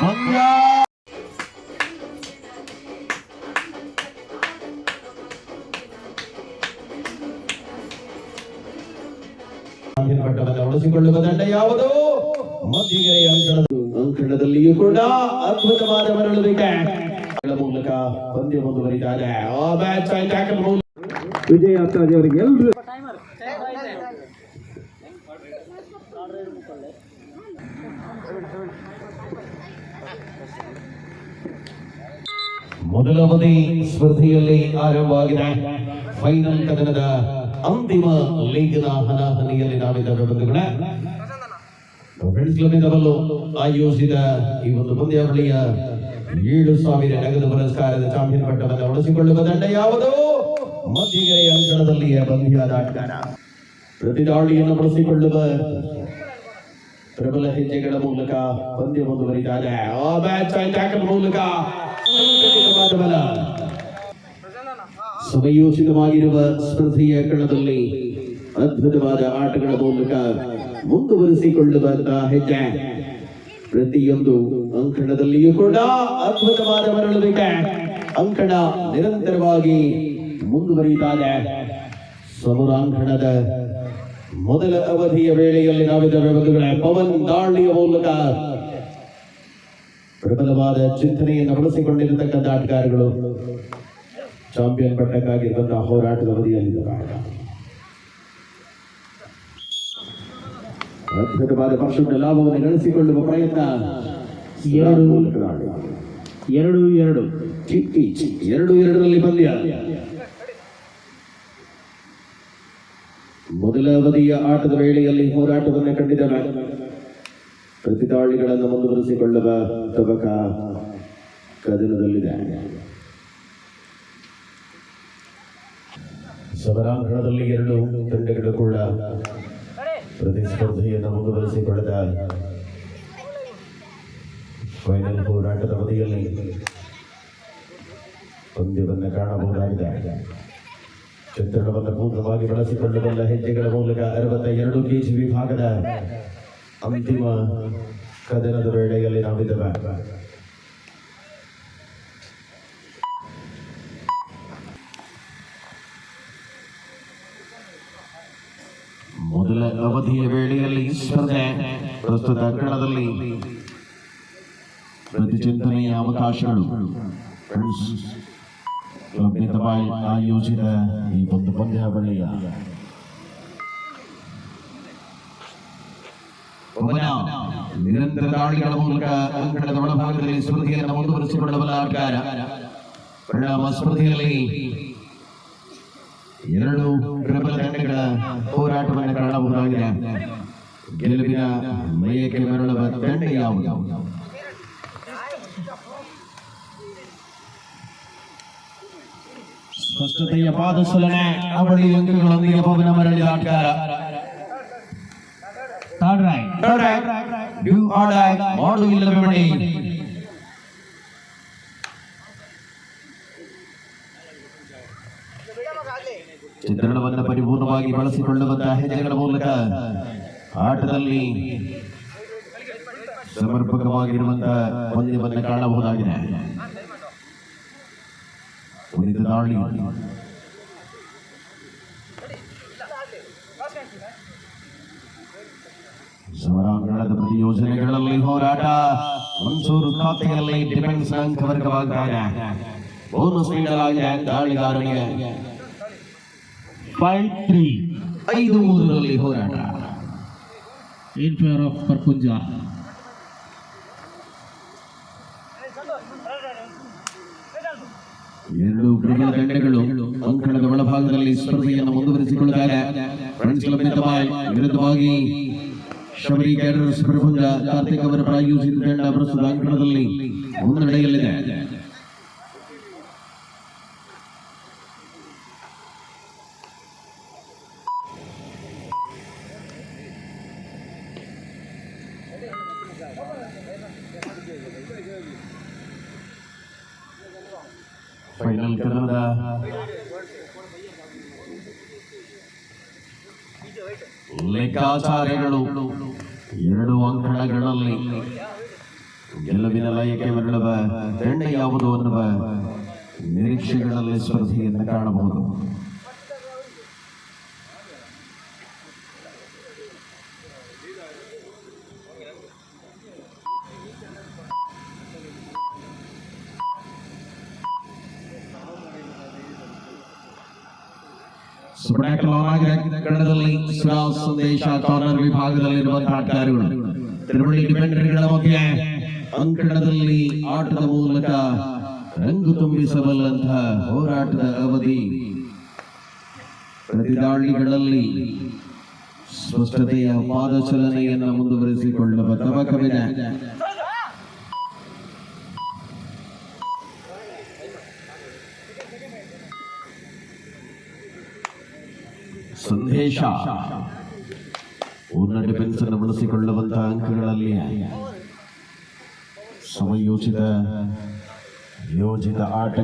ಭಂಗ ಪಟ್ಟವನ್ನು ಉಳಿಸಿಕೊಳ್ಳುವ ದಂಡ ಯಾವುದು? ಅಂಕಣದ ಅಂಕಣದಲ್ಲಿಯೂ ಕೂಡ ಅದ್ಭುತವಾದ ಮರಳುವಿಕೆ ಮೂಲಕ ಪಂದ್ಯ ಮುಂದುವರಿದ್ದಾರೆ ವಿಜಯ ಅತ್ತಾಜಿ ಅವರಿಗೆ ಎಲ್ಲರೂ ಮೊದಲ ಅವಧಿ ಸ್ಪರ್ಧೆಯಲ್ಲಿ ಆರಂಭವಾಗಿದೆ. ಫೈನಲ್ ಕದನದ ಅಂತಿಮ ಲೀಗ್ನ ಹಣಾಹಣಿಯಲ್ಲಿ ನಾವಿದ್ದೇವೆ ಬಂಧುಗಳೇ ಫ್ರೆಂಡ್ಸ್ ಕ್ಲಬ್ನಿಂದಲೂ ಆಯೋಜಿಸಿದ ಈ ಒಂದು ಪಂದ್ಯಾವಳಿಯ ಏಳು ಸಾವಿರ ನಗದು ಪುರಸ್ಕಾರದ ಚಾಂಪಿಯನ್ ಪಟ್ಟವನ್ನು ಉಳಿಸಿಕೊಳ್ಳುವ ತಂಡ ಯಾವುದು? ಮಧ್ಯಗೆರೆಯ ಆಟಗಾರ ಪ್ರತಿ ಪ್ರತಿದಾಳಿಯನ್ನು ಬಳಸಿಕೊಳ್ಳುವ ಪ್ರಬಲ ಹೆಜ್ಜೆಗಳ ಮೂಲಕ ಪಂದ್ಯ ಮುಂದುವರಿತಾರೆ ಆ ಮ್ಯಾಚ್ ಟ್ಯಾಕಲ್ ಮೂಲಕ. ಸಮಯೋಚಿತವಾಗಿರುವ ಸ್ಪರ್ಧೆಯ ಕಣದಲ್ಲಿ ಅದ್ಭುತವಾದ ಆಟಗಳ ಮೂಲಕ ಮುಂದುವರಿಸಿಕೊಳ್ಳುವಂತಹ ಹೆಜ್ಜೆ. ಪ್ರತಿಯೊಂದು ಅಂಕಣದಲ್ಲಿಯೂ ಕೂಡ ಅದ್ಭುತವಾದ ಮರಳುವಿಕೆ. ಅಂಕಣ ನಿರಂತರವಾಗಿ ಮುಂದುವರಿಯುತ್ತಾರೆ. ಸಮುರಾಂಕಣದ ಮೊದಲ ಅವಧಿಯ ವೇಳೆಯಲ್ಲಿ ನಾವಿದ್ದೇವೆ ಬಂಧುಗಳೇ ಪವನ್ ದಾಳಿಯ ಮೂಲಕ ಪ್ರಬಲವಾದ ಚಿಂತನೆಯನ್ನು ಬಳಸಿಕೊಂಡಿರತಕ್ಕಂಥ ಆಟಗಾರಗಳು. ಚಾಂಪಿಯನ್ ಪಟ್ಟಕ್ಕಾಗಿರುವಂತಹ ಹೋರಾಟದ ಅವಧಿಯಲ್ಲಿದ್ದಾರೆ ಅದ್ಭುತವಾದ ಪಕ್ಷದ ಲಾಭವನ್ನು ನಡೆಸಿಕೊಳ್ಳುವ ಪ್ರಯತ್ನ. ಎರಡು. ಎರಡು ಎರಡು. ಚಿಕ್ಕಿ ಎರಡು ಎರಡರಲ್ಲಿ ಪಂದ್ಯ. ಮೊದಲ ಅವಧಿಯ ಆಟದ ವೇಳೆಯಲ್ಲಿ ಹೋರಾಟವನ್ನು ಕಂಡಿದ ಪ್ರತಿದಾಳಿಗಳನ್ನು ಮುಂದುವರಿಸಿಕೊಳ್ಳುವ ತಬಕ ಕದನದಲ್ಲಿದೆ. ಸದರಾಂಗಣದಲ್ಲಿ ಎರಡು ತಂಡಗಳು ಕೂಡ ಪ್ರತಿಸ್ಪರ್ಧೆಯನ್ನು ಮುಂದುವರಿಸಿಕೊಳ್ಳದ ಫೈನಲ್ ಹೋರಾಟದ ಅವಧಿಯಲ್ಲಿ ಪಂದ್ಯವನ್ನು ಕಾಣಬಹುದಾಗಿದೆ. ಚಿತ್ರಣವನ್ನು ಪೂರ್ಣವಾಗಿ ಬಳಸಿಕೊಳ್ಳಬಲ್ಲ ಹೆಜ್ಜೆಗಳ ಮೂಲಕ ಅರವತ್ತ ಎರಡು ಕೆಜಿ ವಿಭಾಗದ ಅಂತಿಮ ಕದನದ ವೇಳೆಯಲ್ಲಿ ನಾವಿದ್ದೇವೆ. ಮೊದಲ ಅವಧಿಯ ವೇಳೆಯಲ್ಲಿ ಸ್ಪರ್ಧೆ ಪ್ರಸ್ತುತ ಕಣದಲ್ಲಿ ಪ್ರತಿಚಿಂತನೆಯ ಅವಕಾಶಗಳು ಫ್ರೆಂಡ್ಸ್ ಕ್ಲಬ್ನಿಂದವಾಗಿ ಆಯೋಜಿತ ಈ ಒಂದು ಪಂದ್ಯಾವಳಿಯ ಪವನ ನಿರಂತರ ದಾಳಿಗಳ ಮೂಲಕ ಅಂಕಣದ ಒಳಭಾಗದಲ್ಲಿ ಸ್ಪರ್ಧೆಯನ್ನು ಮುಂದುವರಿಸಿಕೊಳ್ಳಬಲ್ಲ ಆಟಗಾರ ಪರಿಣಾಮ ಸ್ಪರ್ಧೆಯಲ್ಲಿ ಎರಡು ಪ್ರಬಲ ತಂಡಗಳ ಹೋರಾಟವನ್ನು ಕಾಣಬಹುದಾಗಿದೆ ಗೆಲುವಿನ ಮಯಕ್ಕೆ ಮರಳುವ ತಂಡ ಯಾವುದು? ಸ್ಪಷ್ಟತೆಯ ಪಾದಸಲನೆ. ಅವಳಿ ಅಂಕಗಳೊಂದಿಗೆ ಪವನ ಮರಳಿದ ಆಟಗಾರ third raid do or die ಮಾಡು ಇಲ್ಲವೇ ಮಣಿ. ಚಿತ್ರಣವನ್ನು ಪರಿಪೂರ್ಣವಾಗಿ ಬಳಸಿಕೊಳ್ಳುವಂತಹ ಹೆಜ್ಜೆಗಳ ಮೂಲಕ ಆಟದಲ್ಲಿ ಸಮರ್ಪಕವಾಗಿರುವಂತಹ ಪಂದ್ಯವನ್ನು ಕಾಣಬಹುದಾಗಿದೆ. ಉಳಿದ ದಾಳಿ. ಸಮರಾಂಗಣದ ಪ್ರತಿ ಯೋಜನೆಗಳಲ್ಲಿ ಹೋರಾಟ. ಮನ್ಸೂರು ಖಾತೆಯಲ್ಲಿ ಡಿಫೆನ್ಸ್ ಅಂಕ ವರ್ಗವಾಗ್ತಾರೆ ಬೋನಸ್ ನೀಡಲಾಗಿದೆ ದಾಳಿಗಾರನಿಗೆ. ಫೈವ್ ತ್ರೀ ಐದು ಮೂರರಲ್ಲಿ ಹೋರಾಟ. In favour of Parpunja? ಎರಡು ಪ್ರಬಲ ತಂಡಗಳು ಅಂಕಣದ ಒಳಭಾಗದಲ್ಲಿ ಸ್ಪರ್ಧೆಯನ್ನು ಮುಂದುವರಿಸಿಕೊಳ್ಳುತ್ತಾರೆ ಫ್ರೆಂಡ್ಸ್ ಕ್ಲಬ್ ವಿರುದ್ಧವಾಗಿ ಶಬರಿ ಕ್ಯಾಡರ್ಸ್ ಪ್ರಭುಂಜ ಕಾರ್ತಿಕ್ ಅವರ ಪ್ರಾಯೋಜಿತ ತಂಡ ಪ್ರಸ್ತುತ ಅಂಕಣದಲ್ಲಿ ಮುನ್ನಡೆಯಲ್ಲಿದೆ. ಫೈನಲ್ ಕನ್ನಡದ ಲೆಕ್ಕಾಚಾರಗಳು. ಎರಡು ಅಂಕಣಗಳಲ್ಲಿ. ಗೆಲುವಿನ ಲಯಕ್ಕೆ ಮರಳುವ ದಂಡ ಯಾವುದು ಅನ್ನುವ ನಿರೀಕ್ಷೆಗಳಲ್ಲಿ ಸ್ಪರ್ಧೆಯನ್ನು ಕಾಣಬಹುದು. ಕನ್ನಡದಲ್ಲಿ ಸುರಾ ಸಂದೇಶ ಕಾರ್ನರ್ ವಿಭಾಗದಲ್ಲಿರುವಂತಹ ಆಟಗಾರರು ತಿರುಮಳಿ ಡಿಫೆಂಡರ್ಗಳ ಮಧ್ಯೆ ಅಂಕಣದಲ್ಲಿ ಆಟದ ಮೂಲಕ ರಂಗು ತುಂಬಿಸಬಲ್ಲಂತಹ ಹೋರಾಟದ ಅವಧಿ. ಪ್ರತಿದಾಳಿಗಳಲ್ಲಿ ಸ್ಪಷ್ಟತೆಯ ಪಾದಚಲನೆಯನ್ನು ಮುಂದುವರಿಸಿಕೊಳ್ಳುವ ತವಕವಿದೆ ಸಂದೇಶ. ಪೂರ್ಣ ಡಿಫೆನ್ಸ್ ಅನ್ನು ಬಳಸಿಕೊಳ್ಳುವಂತಹ ಅಂಕಗಳಲ್ಲಿ ಸಮಯೋಚಿತ ಯೋಜಿತ ಆಟ.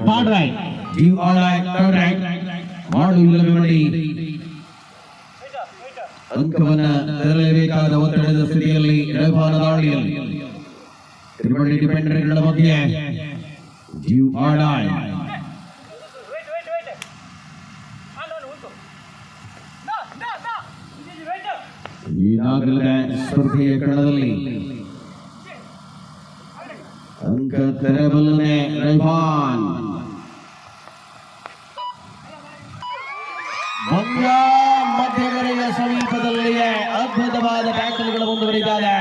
ಮಾಡು ಅಂಕವನ್ನ ತರಲೇಬೇಕಾದ ಒತ್ತಡದ ಸ್ಥಿತಿಯಲ್ಲಿ ಎಡಭಾನ ದಾಳಿಯಲ್ಲಿ. ತಿರುಮಳಿ ಡಿಫೆಂಡರ್ಗಳ ಮಧ್ಯೆ ಜೀವ್ ಆಡಾಯ್ ಈಗಾಗಲೇ ಸ್ಪರ್ಧೆಯ ಕಣದಲ್ಲಿ ಅಂಕ ತೆರಬಲ್ಲನೆ ರೈಫಾನ್ ಭಂಗ ಮಧ್ಯಗರೆಯ ಸಮೀಪದಲ್ಲಿಯೇ ಅದ್ಭುತವಾದ ಟ್ಯಾಕಲ್ಗಳು ಮುಂದುವರಿದ್ದಾರೆ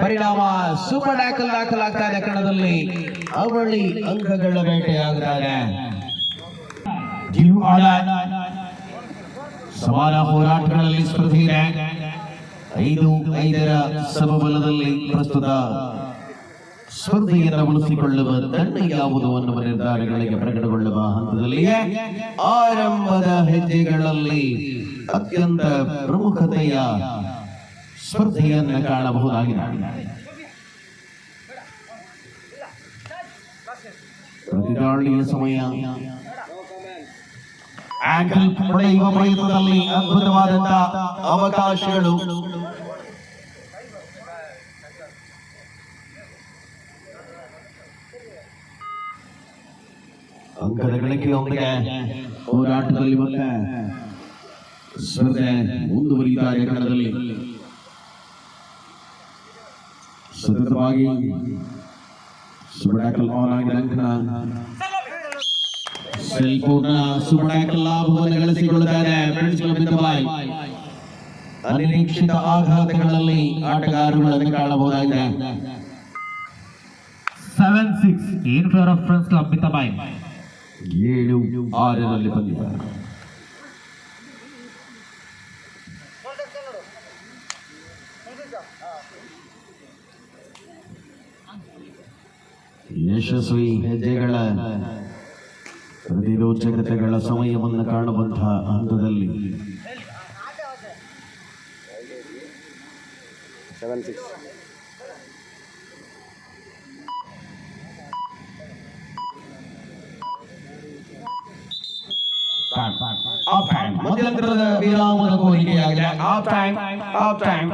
ಪರಿಣಾಮ ಸೂಪರ್ ಟ್ಯಾಕಲ್ ದಾಖಲಾಗ್ತಾ ಇದೆ ಕಣದಲ್ಲಿ. ಅವಳಿ ಅಂಕಗಳ ಬೇಟೆಯಾಗ್ತಾ ಇದೆ ಸಮಾನ ಹೋರಾಟಗಳಲ್ಲಿ ಸ್ಪರ್ಧೆ ಇದೆ. ಐದು ಐದರ ಸಮಬಲದಲ್ಲಿ ಪ್ರಸ್ತುತ ಸ್ಪರ್ಧೆಯನ್ನು ಉಳಿಸಿಕೊಳ್ಳುವ ತಂಡ ಯಾವುದು ಅನ್ನುವ ನಿರ್ಧಾರಗಳಿಗೆ ಪ್ರಕಟಗೊಳ್ಳುವ ಹಂತದಲ್ಲಿಯೇ ಆರಂಭದ ಹೆಜ್ಜೆಗಳಲ್ಲಿ ಅತ್ಯಂತ ಪ್ರಮುಖತೆಯ ಸ್ಪರ್ಧೆಯನ್ನು ಕಾಣಬಹುದಾಗಿದೆ. ಪ್ರತಿದಾಳಿಯ ಸಮಯ. ಆಂಗಲ್ ಪಡೆಯುವ ಪ್ರಯತ್ನದಲ್ಲಿ ಅದ್ಭುತವಾದಂತಹ ಅವಕಾಶಗಳು. ಅಂಕದ ಗಳಿಕೆಯೊಂದಿಗೆ ಹೋರಾಟದಲ್ಲಿ ಮತ್ತೆ ಸ್ಪರ್ಧೆ ಮುಂದುವರಿಯುತ್ತಾರೆ ಕಣದಲ್ಲಿ ಸತತವಾಗಿ ಸುಬಡಾಕಲ್ ಆನ್ ಆಗಿದೆ ಅಂಕಣ ಸೆಲ್ಪೂರ್ಣ ಸುಬಡಾಕಲ್ ಲಾಭವನ್ನು ಗಳಿಸಿಕೊಳ್ಳುತ್ತಾರೆ ಫ್ರೆಂಡ್ಸ್ ಮಿತವಾಗಿ ಅನಿರೀಕ್ಷಿತ ಆಘಾತಗಳಲ್ಲಿ ಆಟಗಾರರುಗಳನ್ನು ಕಾಣಬಹುದಾಗಿದೆ Seven six, in favor of Friends Club Mitabai. ಏಳು ಆರರಲ್ಲಿ ಬಂದಿದೆ ಯಶಸ್ವಿ ಹೆಜ್ಜೆಗಳ ಪ್ರತಿರೋಚಕತೆಗಳ ಸಮಯವನ್ನು ಕಾಣುವಂತಹ ಹಂತದಲ್ಲಿ ಆಫ್ ಟೈಮ್ ಮಧ್ಯಂತರದ ವಿರಾಮದ ಕೋರಿಕೆಯಾಗಿದೆ ಆಫ್ ಟೈಮ್ ಆಫ್ ಟೈಮ್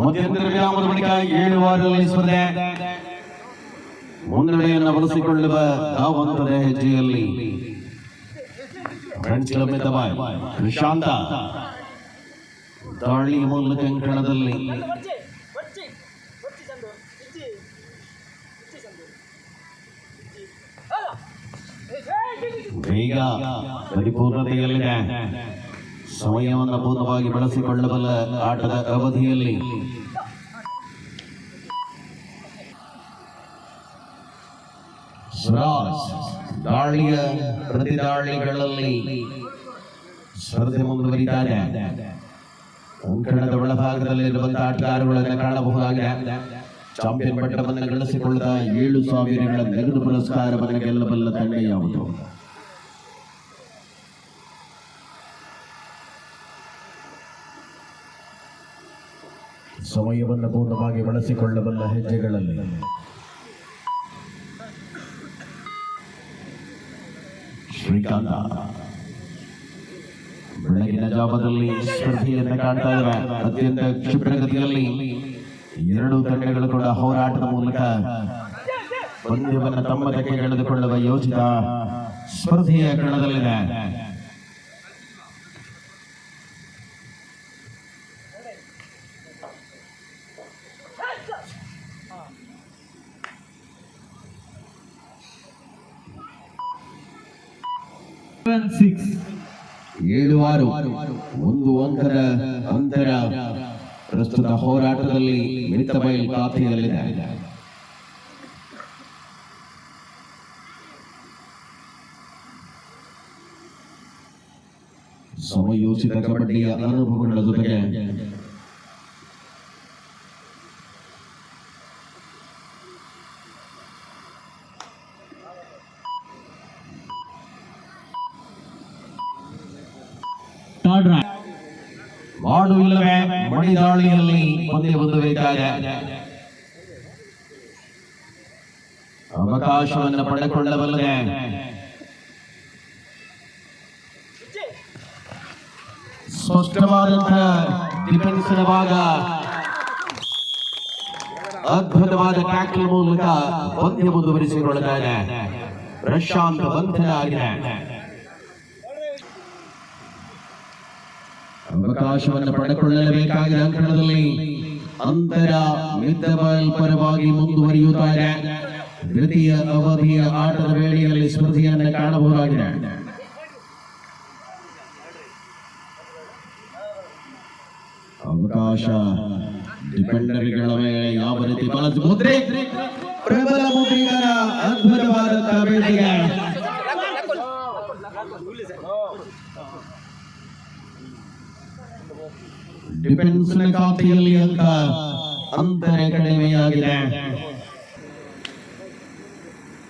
ಮಧ್ಯಂತರ ವಿರಾಮದ ಬಳಿಕ ಏಳು ವಾರದಲ್ಲಿ ಸ್ಪರ್ಧೆ ಮುನ್ನಡೆಯನ್ನು ಬಳಸಿಕೊಳ್ಳುವ ಧಾವಂತದ ಹೆಜ್ಜೆಯಲ್ಲಿ ಫ್ರೆಂಡ್ಸ್ ಕ್ಲಬ್ ಮಿತಬಾಯ್ ನಿಶಾಂತ ದಾಳಿ ಮೂಲಕ ಅಂಕಣದಲ್ಲಿ ಬೇಗ ಪರಿಪೂರ್ಣತೆಯಲ್ಲಿದೆ. ಸಮಯವನ್ನು ಪೂರ್ಣವಾಗಿ ಬಳಸಿಕೊಳ್ಳಬಲ್ಲ ಆಟದ ಅವಧಿಯಲ್ಲಿ. ದಾಳಿಯ ದಾಳಿಯ ಪ್ರತಿದಾಳಿಗಳಲ್ಲಿ ಸ್ಪರ್ಧೆ ಮುಂದುವರಿತಾರೆ ಅಂಕಣದ ಒಳಭಾಗದಲ್ಲಿರುವಂತಹ ಆಟಗಾರಗಳನ್ನು ಕಾಣಬಹುದಾಗಿದೆ. ಚಾಂಪಿಯನ್ ಪಟ್ಟವನ್ನು ಗಳಿಸಿಕೊಳ್ಳದ ಏಳು ಸಾವಿರಗಳ ನಗದು ಪುರಸ್ಕಾರವನ್ನು ಗೆಲ್ಲಬಲ್ಲ ತಂಡ ಯಾವುದು? ಸಮಯವನ್ನು ಪೂರ್ಣವಾಗಿ ಬಳಸಿಕೊಳ್ಳಬಲ್ಲ ಹೆಜ್ಜೆಗಳಲ್ಲಿ. ಶ್ರೀಕಾಂತ. ಬೆಳಗಿನ ಜಾವದಲ್ಲಿ ಸ್ಪರ್ಧೆಯನ್ನು ಕಾಣ್ತಾ ಇದ್ದಾರೆ ಅತ್ಯಂತ ಕ್ಷಿಪ್ರಗತಿಯಲ್ಲಿ ಎರಡು ತಂಡಗಳು ಕೂಡ ಹೋರಾಟದ ಮೂಲಕ ಪಂದ್ಯವನ್ನು ತಮ್ಮದಕ್ಕೆ ಕಳೆದುಕೊಳ್ಳುವ ಯೋಜಿತ ಸ್ಪರ್ಧೆಯ ಕಣದಲ್ಲಿದೆ. ಏಳು ಆರು ಒಂದು ಅಂಕದ ಅಂತರ ಪ್ರಸ್ತುತ ಹೋರಾಟದಲ್ಲಿ ಮಿಳಿತ ಬಯಲು ಖಾತೆಯಲ್ಲಿದೆ ಸಮಯೋಚಿತ ಕಬಡ್ಡಿಯ ಅನುಭವಗಳ ಜೊತೆಗೆ ಮಣಿದಾಳಿಯಲ್ಲಿ ಮುಂದೆ ಹೊಂದಬೇಕಾದ ಅವಕಾಶವನ್ನು ಪಡೆದುಕೊಳ್ಳಬಲ್ಲದೆ ಸ್ಪಷ್ಟವಾದಂತಹ ಡಿಫೆನ್ಸಿನ ಭಾಗ ಅದ್ಭುತವಾದ ಟ್ಯಾಕ್ಲ್ ಮೂಲಕ ಪಂದ್ಯ ಮುಂದುವರಿಸಿಕೊಳ್ಳುತ್ತಾರೆ. ಪ್ರಶಾಂತ ಬಂಧನ ಆಗಿದೆ. ಅವಕಾಶವನ್ನು ಪಡೆದುಕೊಳ್ಳಲೇಬೇಕಾಗಿದೆ ಅಂಕಣದಲ್ಲಿ ಅಂತರ ಪರವಾಗಿ ಮುಂದುವರಿಯುತ್ತಾ ಇದೆ. ದ್ವಿತೀಯ ಅವಧಿಯ ಆಟದ ವೇಳೆಯಲ್ಲಿ ಸ್ಪರ್ಧೆಯನ್ನು ಕಾಣಬಹುದಾಗಿದೆ. ಅವಕಾಶ ಡಿಪೆಂಡರ್ಗಳ ಮೇಲೆ ಯಾವ ರೀತಿ ಬಳಸಿ ಮುದ್ರೆ ಪ್ರಬಲ ಮುದ್ರಿಗರ ಅದ್ಭುತವಾದಂತಹ ಬೇಟೆಗೆ ಡಿಫೆನ್ಸ್ನ ಖಾತೆಯಲ್ಲಿ ಅಂಕ ಅಂತರ ಕಡಿಮೆಯಾಗಿದೆ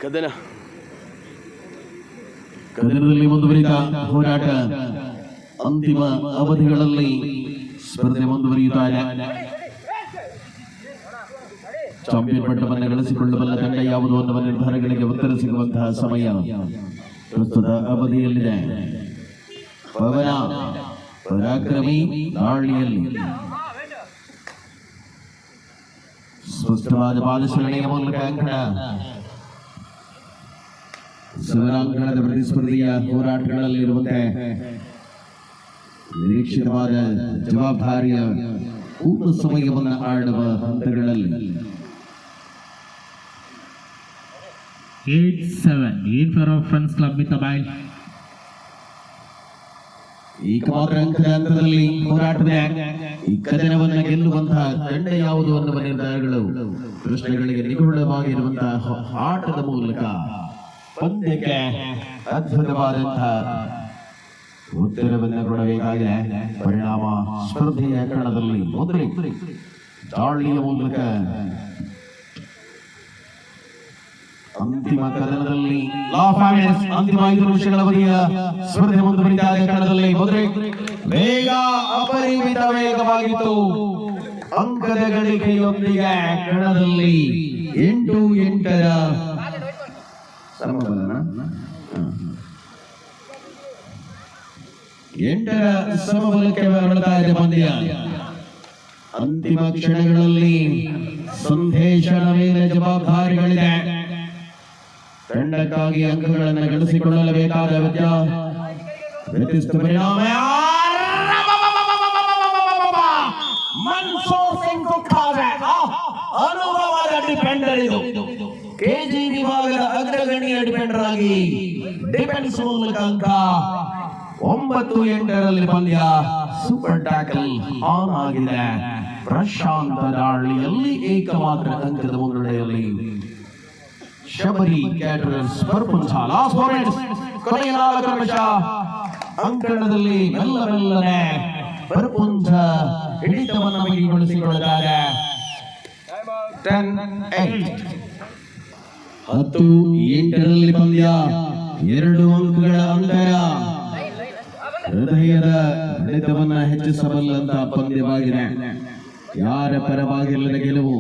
ಕದನ ಕದನದಲ್ಲಿ ಮುಂದುವರಿದ ಹೋರಾಟ ಅಂತಿಮ ಅವಧಿಗಳಲ್ಲಿ ಸ್ಪರ್ಧೆ ಮುಂದುವರಿಯುತ್ತಾ ಇದೆ ಚಾಂಪಿಯನ್ ಪಟ್ಟವನ್ನು ಗಳಿಸಿಕೊಳ್ಳಬಲ್ಲ ತಂಡ ಯಾವುದು ಅನ್ನುವ ನಿರ್ಧಾರಗಳಿಗೆ ಉತ್ತರ ಸಿಗುವಂತಹ ಸಮಯ ಪ್ರಸ್ತುತ ಅವಧಿಯಲ್ಲಿದೆ ಪವನ ಪರಾಕ್ರಮಿ ದಾಳಿಯಲ್ಲಿ ಸ್ಪಷ್ಟವಾದ ಪಾದಚಲನೆಯ ಮೂಲಕ ಅಂಕಣ ಶಿವರಾಂಗಣದ ಪ್ರತಿಸ್ಪರ್ಧಿಯ ಹೋರಾಟಗಳಲ್ಲಿರುವಂತೆ ನಿರೀಕ್ಷಿತವಾದ ಜವಾಬ್ದಾರಿಯ ಪೂರ್ಣ ಸಮಯವನ್ನು ಆಡುವ ಹಂತಗಳಲ್ಲಿ Eight seven. In favor of Friends Club Mitabai. ಮಾತ್ರ ಅಂಕದ ಹಂತದಲ್ಲಿ ಹೋರಾಟದ ಈ ಕದನವನ್ನ ಗೆಲ್ಲುವಂತಹ ತಂಡ ಯಾವುದು ಅನ್ನುವ ನಿರ್ಧಾರಗಳು ಪ್ರಶ್ನೆಗಳಿಗೆ ನಿಗೂಢವಾಗಿರುವಂತಹ ಆಟದ ಮೂಲಕ ಪಂದ್ಯಕ್ಕೆ ಅದ್ಭುತವಾದಂತಹ ಉತ್ತರವನ್ನು ಕೊಡಬೇಕಾಗಿದೆ ಪರಿಣಾಮ ಸ್ಪರ್ಧೆಯ ಕಣದಲ್ಲಿ ಮೊದಲೇ ದಾಳಿಯ ಮೂಲಕ ಅಂತಿಮ ಕದನದಲ್ಲಿ ಅಂತಿಮ ಐದು ನಿಮಿಷಗಳ ಅವಧಿಯ ಸ್ಪರ್ಧೆ ಮುಂದುವರಿತಾ ಇದೆ ಕಣದಲ್ಲಿ ಮೊದಲೇ ವೇಗ ಅಪರಿಮಿತ ವೇಗವಾಗಿತ್ತು. ಅಂಕದ ಗಳಿಕೆಯೊಂದಿಗೆ ಕಣದಲ್ಲಿ ಎಂಟು ಎಂಟರ ಸಮಬಲನ. ಎಂಟರ ಸಮಬಲಕ್ಕೆ ಹೊರಡ್ತಾ ಇದೆ ಪಂದ್ಯ. ಅಂತಿಮ ಕ್ಷಣಗಳಲ್ಲಿ ಸಂದೇಶ ಮೇಲೆ ಜವಾಬ್ದಾರಿಗಳಿದೆ. ತಂಡಕ್ಕಾಗಿ ಅಂಕಗಳನ್ನು ಗಳಿಸಿಕೊಳ್ಳಲೇಬೇಕಾದ ವ್ಯತ್ಯ ವ್ಯತಿಷ್ಠ ಪರಿಣಾಮ ಇದು. ಕೆಜಿ ವಿಭಾಗದ ಅಗ್ರಗಣ್ಯ ಡಿಫೆಂಡರ್ ಆಗಿ ಡಿಫೆನ್ಸ್ ಮೂಲಕ ಅಂಕ ಒಂಬತ್ತು ಎಂಟರಲ್ಲಿ ಪಂದ್ಯ ಸೂಪರ್ ಟ್ಯಾಕಲ್ ಆನ್ ಆಗಿದೆ. ಪ್ರಶಾಂತ ದಾಳಿಯಲ್ಲಿ ಏಕಮಾತ್ರ ಅಂಕದ ಮುನ್ನಡೆಯಲ್ಲಿ ಶಬರಿ ಕ್ಯಾಟರರ್ಸ್ ಪರ್ಪುಂಚ ಲಾಸ್ಟ್ ಮೊಮೆಂಟ್ಸ್ ಕೊನೆಯ ನಾಲ್ಕು ನಿಮಿಷ. ಅಂಕಣದಲ್ಲಿ ಮೆಲ್ಲ ಮೆಲ್ಲನೆ ಪರ್ಪುಂಚ ಹಿಡಿತವನ್ನು ಮೈಗೊಳಿಸಿಕೊಳ್ಳುತ್ತಾರೆ ಹತ್ತು, ಎಂಟರಲ್ಲಿ ಪಂದ್ಯ. ಎರಡು ಅಂಕಗಳ ಅಂತರ. ಹೃದಯದ ಹಿಡಿತವನ್ನ ಹೆಚ್ಚಿಸಬಲ್ಲಂತಹ ಪಂದ್ಯವಾಗಿದೆ. ಯಾರ ಪರವಾಗಿಲ್ಲದ ಗೆಲುವು?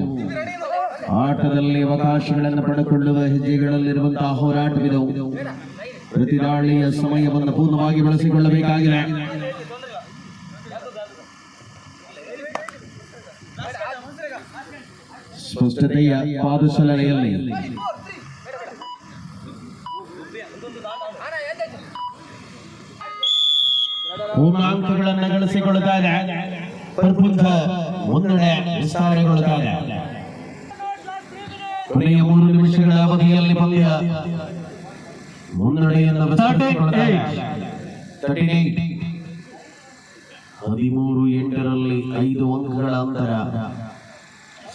ಆಟದಲ್ಲಿ ಅವಕಾಶಗಳನ್ನು ಪಡೆದುಕೊಳ್ಳುವ ಹೆಜ್ಜೆಗಳಲ್ಲಿರುವಂತಹ ಹೋರಾಟವಿದು. ಪ್ರತಿದಾಳಿಯ ಸಮಯವನ್ನು ಪೂರ್ಣವಾಗಿ ಬಳಸಿಕೊಳ್ಳಬೇಕಾಗಿದೆ. ಸ್ಪಷ್ಟತೆಯ ಪಾದಸಲನೆಯಲ್ಲಿ ಪೂರ್ಣಾಂಕಗಳನ್ನು ಗಳಿಸಿಕೊಳ್ಳುತ್ತಾರೆ ಮುನ್ನಡೆ ವಿಸ್ತಾರಗೊಳ್ಳುತ್ತಾರೆ. ಕೊನೆಯ ಮೂರು ನಿಮಿಷಗಳ ಅವಧಿಯಲ್ಲಿ ಪಂದ್ಯ. ಮುನ್ನಡೆಯನ್ನು ವಿಸ್ತರಿಸಿಕೊಳ್ಳುತ್ತಾರೆ. 38. ಹದಿಮೂರು ಎಂಟರಲ್ಲಿ ಐದು ಅಂಕಗಳ ಅಂತರ.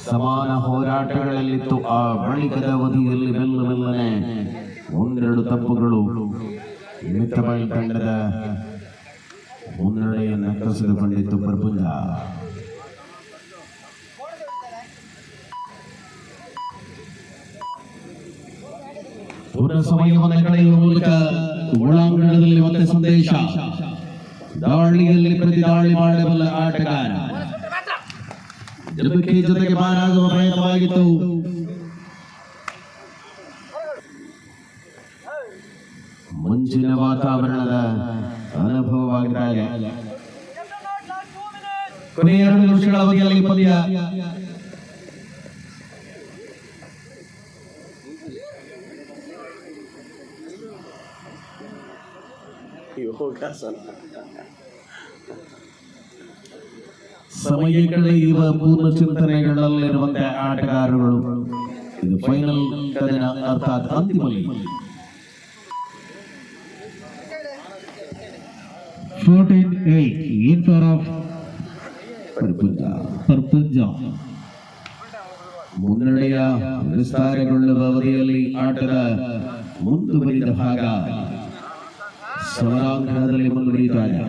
ಸಮಾನ ಹೋರಾಟಗಳಲ್ಲಿತ್ತು ಆ ಬಳಿಕದ ಅವಧಿಯಲ್ಲಿ ಬೆಲ್ಲ ಬೆಲ್ಲನೆ. ಒಂದೆರಡು ತಪ್ಪುಗಳು ಮಿತ್ರಬಾಯಿ ತಂಡದ ಮುನ್ನಡೆಯನ್ನು ಕಸಿದುಕೊಂಡಿತ್ತು ಪ್ರಪಂಚ ಪುನಃ ಸಮಯವನ್ನು ಕಳೆಯುವ ಮೂಲಕ ಒಳಾಂಗಣದಲ್ಲಿ ಮತ್ತೆ ಸಂದೇಶ. ದಾಳಿಯಲ್ಲಿ ಪ್ರತಿ ದಾಳಿ ಮಾಡಬಲ್ಲ ಆಟಗಾರ. ಜಬಕ್ಕೆ ಜೊತೆಗೆ ಮಾರಾಗುವ ಪ್ರಯತ್ನವಾಗಿತ್ತು. ಮುಂಚಿನ ವಾತಾವರಣದ ಅನುಭವವಾಗಿದ್ದಾರೆ ಕೊನೆಯ ಎರಡು ನಿಮಿಷಗಳ ಅವಧಿಯಲ್ಲಿ ಪಂದ್ಯ. ಸಮಯ ಇರುವ ಪೂರ್ಣ ಚಿಂತನೆಗಳಲ್ಲಿರುವಂತಹ ಆಟಗಾರರು ಇದು ಫೈನಲ್ ಕದನ ಅರ್ಥಾತ್ ಅಂತಿಮ. Fourteen eight in favour of ಪ್ರಪಂಚ ಪರ್ಪುಂಜ ಮುನ್ನಡೆಯ ವಿಸ್ತಾರಗೊಳ್ಳುವ ಅವಧಿಯಲ್ಲಿ ಆಟದ ಮುಂದುವರಿದ ಭಾಗ. ಸಮರಾಂಗಣದಲ್ಲಿ ಮುಂದುವರಿಯುತ್ತಾರೆ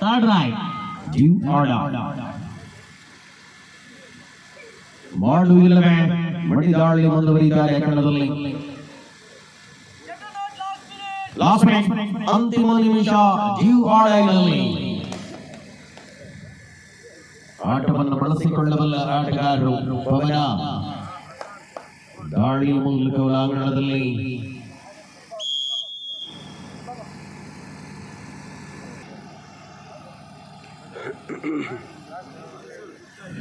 ಥರ್ಡ್ ರೈಟ್ ಡ್ಯೂ ಆಡ ಮಾಡು ಇಲ್ಲವೇ ಮಡಿದಾಳಿ ಮುಂದುವರಿಯುತ್ತಾರೆ ಕನ್ನಡದಲ್ಲಿ ಲಾಸ್ಟ್ ಅಂತಿಮ ನಿಮಿಷ ಡ್ಯೂ ಆಡಲ್ಲಿ ಆಟವನ್ನು ಬಳಸಿಕೊಳ್ಳಬಲ್ಲ ಆಟಗಾರರು ಪವನ ದಾಳಿಯ ಮೂಲಕ ಒಳಾಂಗಣದಲ್ಲಿ.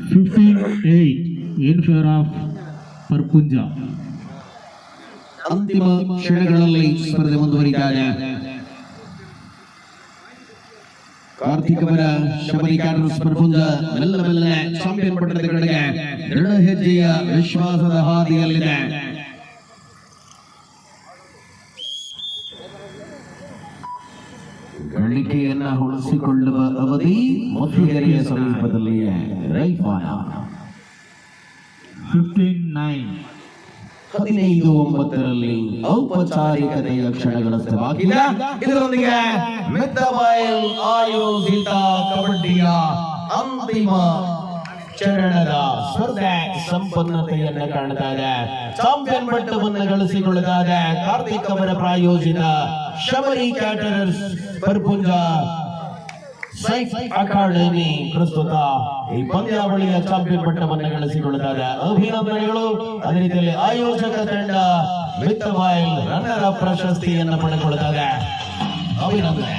Fifteen eight in favour of Parpunja ಅಂತಿಮ ಕ್ಷಣಗಳಲ್ಲಿ ಸ್ಪರ್ಧೆ ಮುಂದುವರಿದ್ದಾರೆ ಕಾರ್ತಿಕವರ ಶಬರಿ ಕ್ಯಾಟರ್ಸ್ ಪ್ರಪಂಚ ಮೆಲ್ಲ ಮೆಲ್ಲನೆ ಚಾಂಪಿಯನ್ ಪಟ್ಟಣದ ಕಡೆಗೆ ದೃಢ ಹೆಜ್ಜೆಯ ವಿಶ್ವಾಸದ ಹಾದಿಯಲ್ಲಿದೆ. ಗಳಿಕೆಯನ್ನ ಉಳಿಸಿಕೊಳ್ಳುವ ಅವಧಿ ಮಧುಗೆರೆಯ ಸಮೀಪದಲ್ಲಿಯೇ. ರೈಫಾನ ಫಿಫ್ಟೀನ್ ನೈನ್ ಹದಿನೈದು, ಒಂಬತ್ತರಲ್ಲಿ ಔಪಚಾರಿಕತೆಯ ಕ್ಷಣಗಳಷ್ಟವಾಗಿದೆ ಇದರೊಂದಿಗೆ ಮೆತ್ತಬೈಲ್ ಆಯೋಜಿತ ಕಬಡ್ಡಿಯ ಅಂತಿಮ ಚರಣದ ಸ್ಪರ್ಧೆ ಸಂಪನ್ನತೆಯನ್ನ ಕಾಣ್ತಾ ಇದೆ. ಚಾಂಪಿಯನ್ ಪಟ್ಟವನ್ನು ಗಳಿಸಿಕೊಳ್ಳುತ್ತಾ ಇದೆ ಕಾರ್ತಿಕ್ ಅವರ ಪ್ರಾಯೋಜಿತ ಶಬರಿ ಕ್ಯಾಟರರ್ಸ್ ಪರ್ಪುಂಜ ಸೈಫ್ ಅಕಾಡೆಮಿ ಪ್ರಸ್ತುತ ಈ ಪಂದ್ಯಾವಳಿಯ ಚಾಂಪಿಯನ್ ಪಟ್ಟವನ್ನು ಗಳಿಸಿಕೊಳ್ಳುತ್ತಾರೆ ಅಭಿನಂದನೆಗಳು. ಅದೇ ರೀತಿಯಲ್ಲಿ ಆಯೋಜಕ ತಂಡ ಮಿತ್ತವಾಯಿಲ್ ರನ್ನರ್ ಅಪ್ ಪ್ರಶಸ್ತಿಯನ್ನು ಪಡೆದುಕೊಳ್ಳುತ್ತಾರೆ. ಅಭಿನಂದನೆ.